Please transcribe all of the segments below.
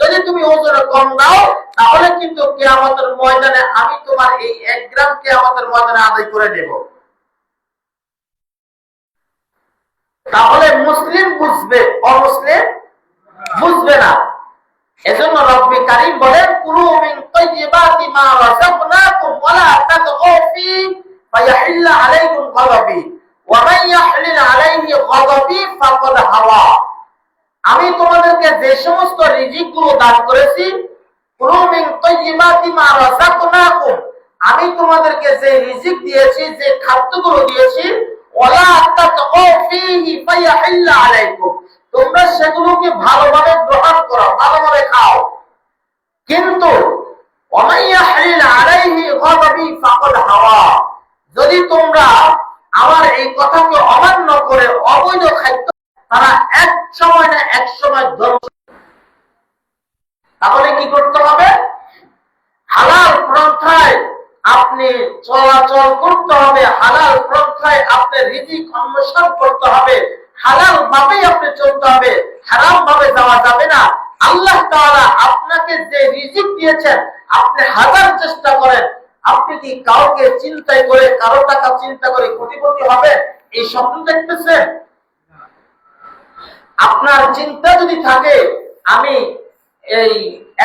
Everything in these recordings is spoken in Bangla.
যদি তুমি ওজন কম দাও, তাহলে কিন্তু কেয়ামতের ময়দানে আমি তোমার এই এক গ্রাম কেয়ামতের ময়দানে আদায় করে নেব। তাহলে মুসলিম বুঝবে, অমুসলিম বুঝবে না। এজন্য রব্বি কারীম বলেন, কুলু মিন তাইয়্যিবাতি মা রাযাকনাকুম ওয়া লা তাতগু ফি ফায়াহিল্লা আলাইকুম গাদাবি আমি তোমাদেরকে যে সমস্ত রিজিকগুলো দান করেছি আমি তোমাদেরকে যে রিজিক দিয়েছি, যে খাদ্যগুলো দিয়েছি তোমরা সেগুলোকে ভালোভাবে গ্রহণ করো, ভালোভাবে খাও কিন্তু যদি তোমরা আমার এই কথাকে অমান্য করে অবৈধ খাদ্য তারা এক সময় না এক সময় ধ্বংস তাহলে কি করতে হবে হালাল পন্থায় আপনি চলাচল করতে হবে, হালাল পন্থায় আপনি রিজিক অন্বেষণ করতে হবে, হালাল ভাবেই আপনি চলতে হবে, হারাম ভাবে যাওয়া যাবে না। আল্লাহ তাআলা আপনাকে যে রিজিক দিয়েছেন, আপনি হাজার চেষ্টা করেন, আপনি কি কাউকে চিন্তায় করে, কারও টাকা চিন্তা করে কোটিপতি হবে এই স্বপ্ন দেখতেছেন? আপনার চিন্তা যদি থাকে, আমি এই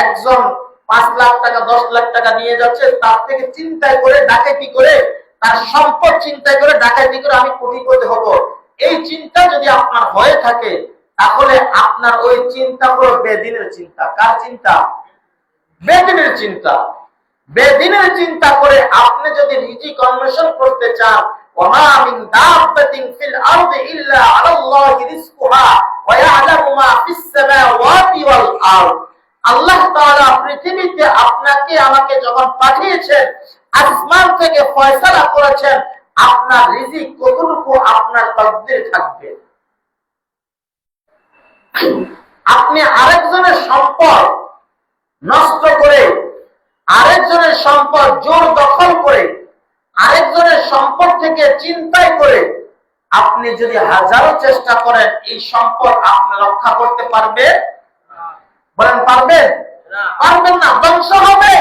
একজন পাঁচ লাখ টাকা, দশ লাখ টাকা নিয়ে যাচ্ছে। তার থেকে চিন্তায় করে, ডাকাতি করে, তার সম্পদ চিন্তায় করে, ডাকাতি করে আমি কোটিপতি হব। এই চিন্তা যদি আপনার হয়ে থাকে, তাহলে আপনার ওই চিন্তা হলো বেদিনের চিন্তা। কার চিন্তা? বেদিনের চিন্তা। বেদিনের চিন্তা করে আপনি যদি রিজি অন্বেষণ করতে চান ফিল আরদি ইল্লা আলাল্লাহি রিজকুহা, ওয়া ইয়ালামু মা ফিস সামাওয়াতি ওয়াল আরদ। আল্লাহ তাআলা পৃথিবীতে আপনাকে আমাকে যখন পাঠিয়েছেন, আসমান থেকে ফয়সালা করেছেন, আপনার রিজিক কতটুকু আপনার তকদির থাকবে? আপনি আরেকজনের সম্পদ নষ্ট করে, আরেকজনের সম্পদ জোর দখল করে, আরেকজনের সম্পদ থেকে চিন্তাই করে আপনি যদি হাজারো চেষ্টা করেন, এই সম্পদ আপনি রক্ষা করতে পারবে বলেন পারবেন? পারবেন না ধ্বংস হবে।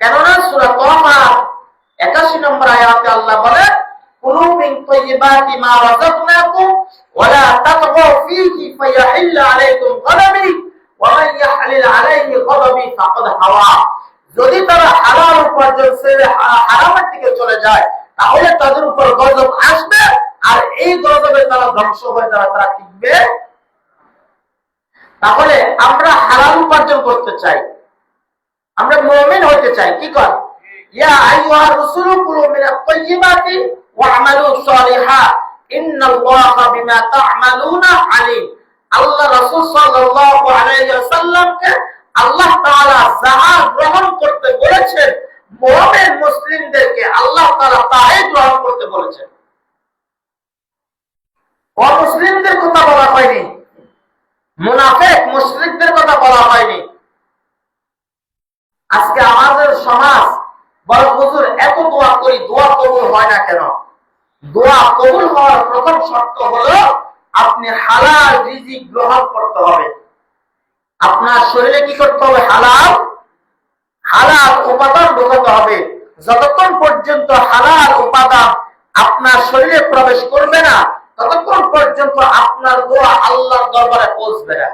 কেননা সুরা তোহা একাশি নম্বর আয়াতে আল্লাহ বলে কুলু তাইয়্যিবাতি মা রাযাকনাকুম ওয়া লা ফীহি ফায়াহিল্লা আলাইকুম গাদাবি ওয়া ইয়াহলিল আলাইহি গাদাবি ফাকাদ হাওয়া। যদি তারা হালাল উপার্জন ছেড়ে হারামের দিকে চলে যায় তাহলে তাদের উপর গজব আসবে আর এই গজবে তারা ধ্বংস হয়ে যারা তারা টিকবে তাহলে আমরা হালাল উপার্জন করতে চাই। আমরা মুমিন হতে চাই, কি কর? ইয়া আইয়ুহা রাসূলু তাইয়্যিবাতি ওয়া'মালু সালিহা। ইন্নাল্লাহা বিমা তা'মালুনা আল্লাহ রাসূল সাল্লাল্লাহু আলাইহি ওয়াসাল্লামকে আল্লাহ তাআলা যাহা গ্রহণ করতে বলেছেন, মুমিন মুসলিমদেরকে আল্লাহ তাআলা তাই গ্রহণ করতে বলেছেন। অমুসলিমদের কথা বলা হয়নি। মুনাফেক, মুশরিকদের কথা বলা হয়নি। আজকে আমাদের সমাজ বড় হুজুর, এত দোয়া করি, দোয়া কবুল হয় না কেন? দোয়া কবুল হওয়ার প্রথম শর্ত হলো, আপনি হালাল রিজিক গ্রহণ করতে হবে। আপনার শরীরে কি করতে হবে? হালাল হালাল উপাদান ঢোকাতে হবে। যতক্ষণ পর্যন্ত হালাল উপাদান আপনার শরীরে প্রবেশ করবে না ততক্ষণ পর্যন্ত আপনার দোয়া আল্লাহর দরবারে পৌঁছবে না।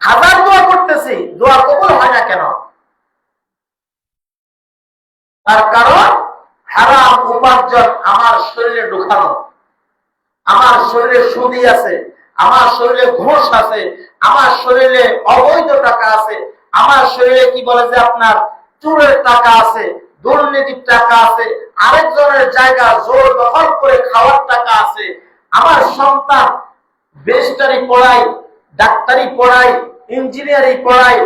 হাজার দোয়া করতেছি, দোয়া কবুল হয় না কেন? তার কারণ, হারাম উপার্জন আমার শরীরে ঢুকানো। আমার শরীরে সুদি আছে, আমার শরীরে ঘোষ আছে, আমার শরীরে অবৈধ টাকা আছে, আমার শরীরে কি বলে যে আপনার চুরের টাকা আছে দুর্নীতির টাকা আছে, আরেকজনের জায়গা জোর দখল করে খাওয়ার টাকা আছে, আমার সন্তান বেস্টারি পড়াই ডাক্তারি পড়াই ইঞ্জিনিয়ারিং পড়াই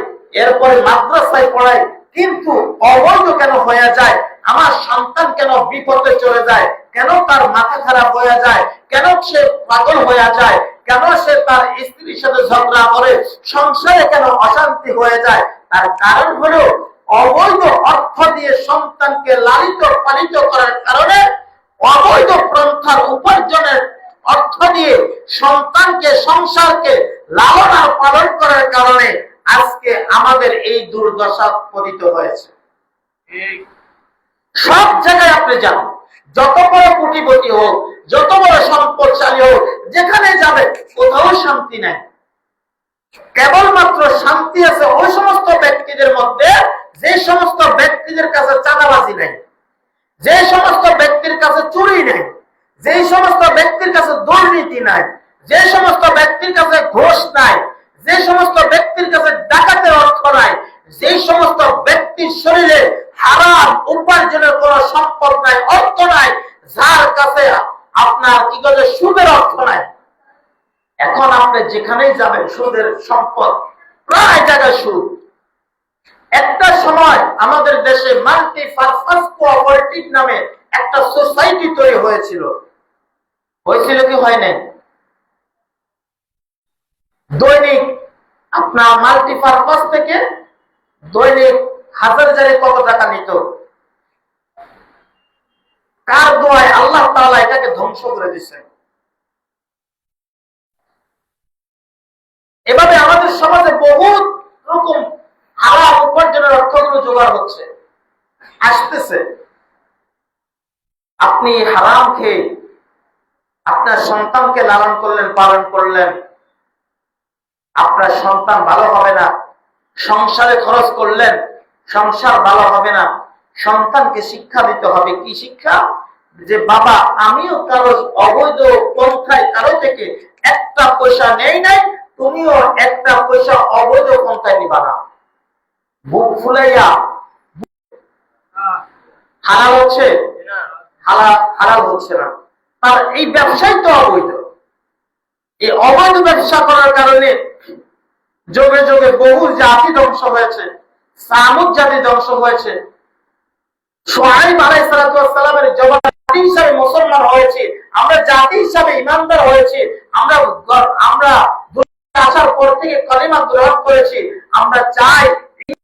এরপরে মাদ্রাসায় পড়াই কিন্তু অবৈধ কেন হয়ে যায়? আমার সন্তান কেন বিপদে চলে যায়? কেন তার মাথা খারাপ হয়ে যায়? কেন সে পাগল হয়ে যায়? কেন সে তার স্ত্রীর সাথে ঝগড়া করে? সংসারে কেন অশান্তি হয়ে যায়? তার কারণ হলো অবৈধ অর্থ দিয়ে সন্তানকে লালিত পালিত করার কারণে অবৈধ পন্থার উপার্জনের অর্থ দিয়ে সন্তানকে, সংসারকে লালন পালন করার কারণে আজকে আমাদের এই দুর্দশা পতিত হয়েছে। সব জায়গায় আপনি যান। যত বড় কোটিপতি হোক, যত বড় সম্পদশালী হোক, যেখানে যাবে, কোথাও শান্তি নাই। কেবলমাত্র শান্তি আছে ওই সমস্ত ব্যক্তিদের মধ্যে যে সমস্ত ব্যক্তিদের কাছে চাঁদাবাজি নাই, যে সমস্ত ব্যক্তির কাছে চুরি নেই, যে সমস্ত ব্যক্তির কাছে দুর্নীতি নাই, যে সমস্ত ব্যক্তির কাছে ঘোষ নাই, যে সমস্ত ব্যক্তির কাছে ডাকাতের অর্থ নাই, যে সমস্ত ব্যক্তির শরীরে হারাম উপার্জনের কোন সম্পদ নাই, অর্থ নাই, যার কাছে আপনার কি বলে সুদের অর্থ নাই। এখন আপনি যেখানেই যাবেন, সুদের সম্পদ প্রায় জায়গায় সুদ। একটা সময় আমাদের দেশে মাল্টি পারপাস কোঅপারেটিভ নামে একটা সোসাইটি তৈরি হয়েছিল। হয়েছিল কি হয় নাই? দৈনিক আপনার মাল্টি পারপাস থেকে দৈনিক হাজার হাজারে কত টাকা নিত? কার দোয়ায় আল্লাহ তাআলা এটাকে ধ্বংস করে দিচ্ছেন এভাবে আমাদের সমাজে বহুত রকম হারাম উপার্জনের অর্থগুলো জোগাড় হচ্ছে। আসতেছে। আপনি হারাম খেয়ে আপনার সন্তানকে লালন করলেন, পালন করলেন। আপনার সন্তান ভালো হবে না। সংসারে খরচ করলেন, সংসার ভালো হবে না। সন্তানকে শিক্ষা দিতে হবে। কি শিক্ষা? যে, বাবা, আমিও কারও অবৈধ পন্থায় কারও থেকে একটা পয়সা নেই নাই, তুমিও একটা পয়সা অবৈধ পন্থায় নিবা না। বুক ফুলাইয়া। হালাল হচ্ছে? হালাল হচ্ছে না। তার এই ব্যবসাই তো অবৈধ। এই অবৈধ ব্যবসা করার কারণে যোগে যোগে বহু জাতি ধ্বংস হয়েছে সামুদ জাতি ধ্বংস হয়েছে। সোহাইব আলাইসালামের জবাব জাতি হিসাবে মুসলমান হয়েছে, আমরা জাতি হিসাবে ইমানদার হয়েছি, আমরা আমরা আসার পর থেকে কলিমা গ্রহণ করেছি, আমরা চাই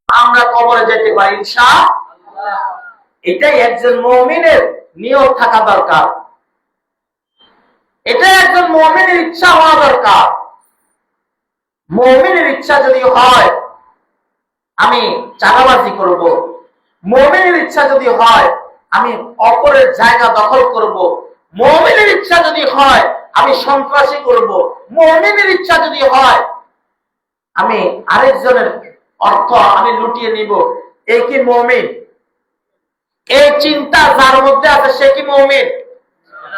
আমরা কবরে যেতে পারি এটাই একজন মমিনের নিয়ত থাকা দরকার। এটাই একজন মমিনের ইচ্ছা হওয়া দরকার। মমিনের ইচ্ছা যদি হয়, আমি চাঁদাবাজি করব। মমিনের ইচ্ছা যদি হয়, আমি অপরের জায়গা দখল করব। মমিনের ইচ্ছা যদি হয়, আমি সন্ত্রাসী করব। মমিনের ইচ্ছা যদি হয়, আমি আরেকজনের অর্থ আমি লুটিয়ে নিব। এই কি মমিন? এই চিন্তা যার মধ্যে আছে সে কি মমিন?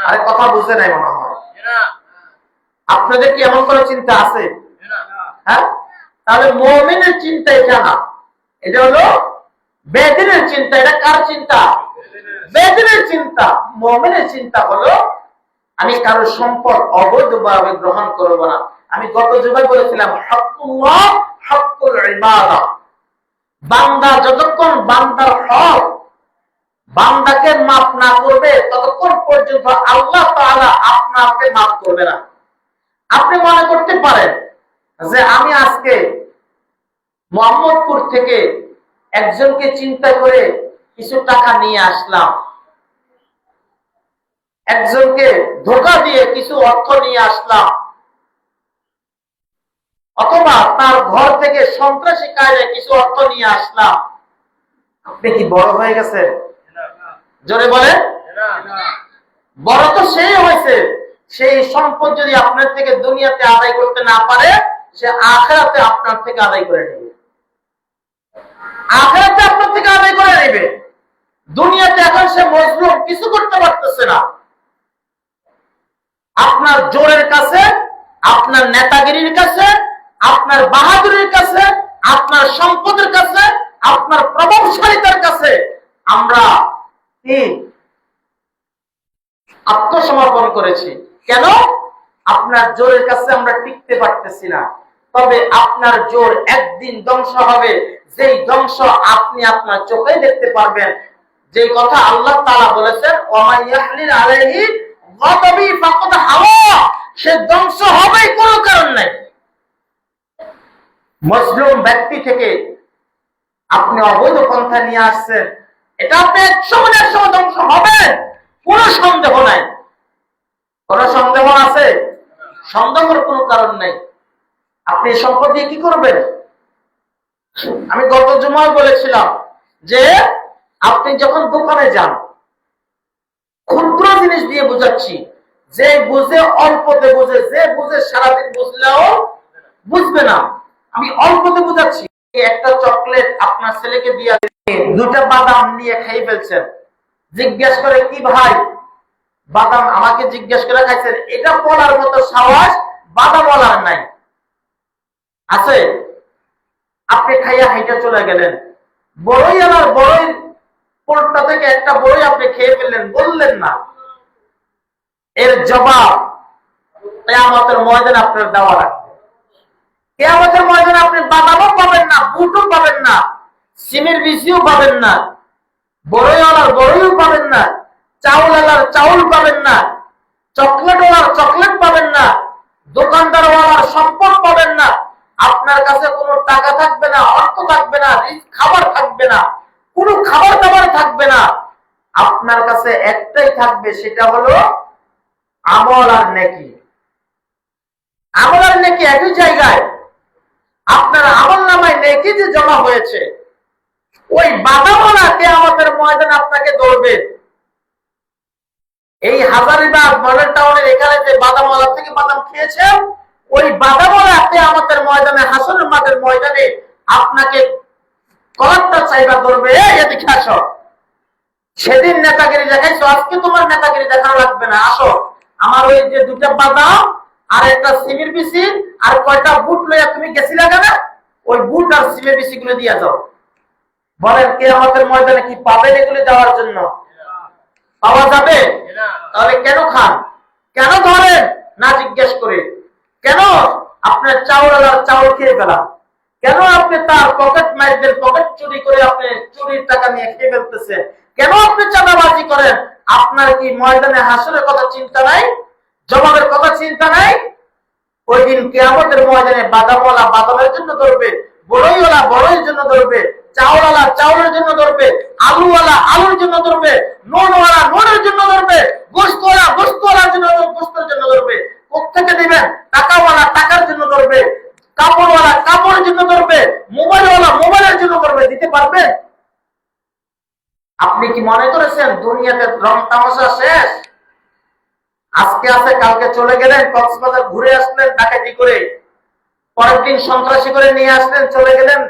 আরে কথা বুঝতে নাই মনে হয়। আপনাদের কি এমন কোন চিন্তা আছে? হ্যাঁ? তাহলে মমিনের চিন্তা এটা না এটা হলো বেদিনের চিন্তা। এটা কার চিন্তা? বেদিনের চিন্তা। মমিনের চিন্তা হলো আমি কারও সম্পদ অবৈধভাবে গ্রহণ করব না। আমি গত যুগে বলেছিলাম বান্দা যতক্ষণ বান্দার হক, বান্দাকে মাফ না করবে, ততক্ষণ পর্যন্ত আল্লাহ আপনাকে মাফ করবে না। আপনি মনে করতে পারেন যে আমি আজকে মোহাম্মদপুর থেকে একজনকে চিন্তা করে কিছু টাকা নিয়ে আসলাম। একজনকে ধোকা দিয়ে কিছু অর্থ নিয়ে আসলাম। অথবা তার ঘর থেকে সন্ত্রাসী কাজে কিছু অর্থ নিয়ে আসলাম। আপনি কি বড় হয়ে গেছে জোরে বলে বড় তো সেই হয়েছে, সেই সম্পদ যদি আপনার থেকে দুনিয়াতে আদায় করতে না পারে, সে আখেরাতে আপনার থেকে আদায় করে নেবে। আখেরাতে আপনার থেকে আদায় করে নেবে। দুনিয়াতে এখন সে মজলুম, কিছু করতে পারতেছে না। আপনার জোরের কাছে, আপনার নেতাগিরির কাছে আপনার বাহাদুরের কাছে, আপনার সম্পদের কাছে, আপনার প্রভাবশালিতার কাছে আমরা আত্মসমর্পণ করেছি। কেন? আপনার জোরের কাছে আমরা টিকতে পারতেছি না। তবে আপনার জোর একদিন ধ্বংস হবে। যেই ধ্বংস আপনি আপনার চোখে দেখতে পারবেন। যে কথা আল্লাহ তাআলা বলেছেন সে ধ্বংস হবে কোনো কারণ নাই। মজলুম ব্যক্তি থেকে আপনি অবৈধ পন্থা নিয়ে আসছেন, এটা আপনি একশো মানে একশো ধ্বংস হবেন কোনো সন্দেহ নাই। কোন সন্দেহ আছে? সন্দেহের কোনো কারণ নেই। আপনি সম্পদ দিয়ে কি করবেন? আমি গত জুমায় বলেছিলাম যে আপনি যখন দোকানে যান ক্ষুদ্র জিনিস দিয়ে বুঝাচ্ছি। যে বুঝে অল্পতে বুঝে, যে বুঝে সারাদিন বুঝলেও বুঝবে না। আমি অল্পতে বুঝাচ্ছি একটা চকলেট আপনার ছেলেকে দিয়ে দুটা বাদাম নিয়ে খাই ফেলছেন। জিজ্ঞেস করে, কি ভাই, বাদাম আমাকে জিজ্ঞেস করে খাইছেন? এটা বলার মতো সাহস বাদাম বলার নাই। আছে? আপনি খাইয়া হাইটা চলে গেলেন। বড়ই আনার বড়ই পোলটা থেকে একটা বড়ই আপনি খেয়ে ফেললেন, বললেন না। এর জবাব কেয়ামতের ময়দান আপনার দেওয়া লাগবে। কেয়ামতের ময়দানে আপনি বাদামও পাবেন না, বুটও পাবেন না, সিমের বিচিও পাবেন না, বড়ই আলার বড়ইও পাবেন না, চাউল আলার চাউল পাবেন না, চকলেট ওয়ালার চকলেট পাবেন না, দোকানদার ওয়ালার সম্পদ পাবেন না, আপনার কাছে কোনো টাকা থাকবে না, অর্থ থাকবে না খাবার থাকবে না, কোনো খাবার দাবার থাকবে না। আপনার কাছে একটাই থাকবে, সেটা হলো আমল আর নেকি। আমল আর নেকি একই জায়গায়। আপনার আমল নামায় নেকি যে জমা হয়েছে? ওই বাদামওয়ালা কে আমাদের ময়দান আপনাকে ধরবে। এই হাজারিবাগ মডেল টাউনের এখানে যে বাদামওয়ালা থেকে বাদাম খেয়েছে ওই বাদামওয়ালা কে আমাদের ময়দানে, হাসনের মাদের ময়দানে আপনাকে কলারটা চাইবা ধরবে। এদিকে আসো। সেদিন নেতাগিরি দেখাইছো, আজকে তোমার নেতাগিরি দেখানো লাগবে না। আসো। আমার ওই যে দুটা বাদাম আর একটা সিমের বিসি আর কয়টা বুট লইয়া তুমি গেছিলা কেন? ওই বুট আর সিমের বিসি গুলো দিয়া যাও। বলেন, কে আমাদের ময়দানে কি পাবেন এগুলো যাওয়ার জন্য? পাওয়া যাবে? তাহলে কেন খান? কেন ধরেন? না জিজ্ঞেস করে। কেন আপনার চাউল আর চাউল খেয়ে ফেলান? কেন আপনি তার পকেট মাইরদের পকেট চুরি করে আপনি চুরির টাকা নিয়ে খেয়ে ফেলতেছে কেন আপনি চাঁদাবাজি করেন? আপনার কি ময়দানে হাসরের কথা চিন্তা নাই? জবাবের কথা চিন্তা নাই ওই দিন কেয়ামতের ময়দানে বাদামওয়ালা বাদামের জন্য ধরবে বড়ইওয়ালা বড়ইয়ের জন্য ধরবে চাউলওয়ালা চাউলের জন্য ধরবে আলুওয়ালা আলুর জন্য ধরবে নুনওয়ালা নুনের জন্য ধরবে গোস্তওয়ালা গোস্তওয়ালার জন্য গোস্তের জন্য ধরবে কোথেকে দিবেন টাকাওয়ালা টাকার জন্য ধরবে কাপড়ওয়ালা কাপড়ের জন্য ধরবে মোবাইলওয়ালা মোবাইলের জন্য ধরবে দিতে পারবে আপনি কি মনে করেছেন দুনিয়াতে রং তামাশা শেষ আজকে আছে, কালকে চলে গেলেন, কক্সবাজার ঘুরে আসলেন ডাকাতি করে পরের দিন সন্ত্রাসী করে নিয়ে আসলেন, চলে গেলেন?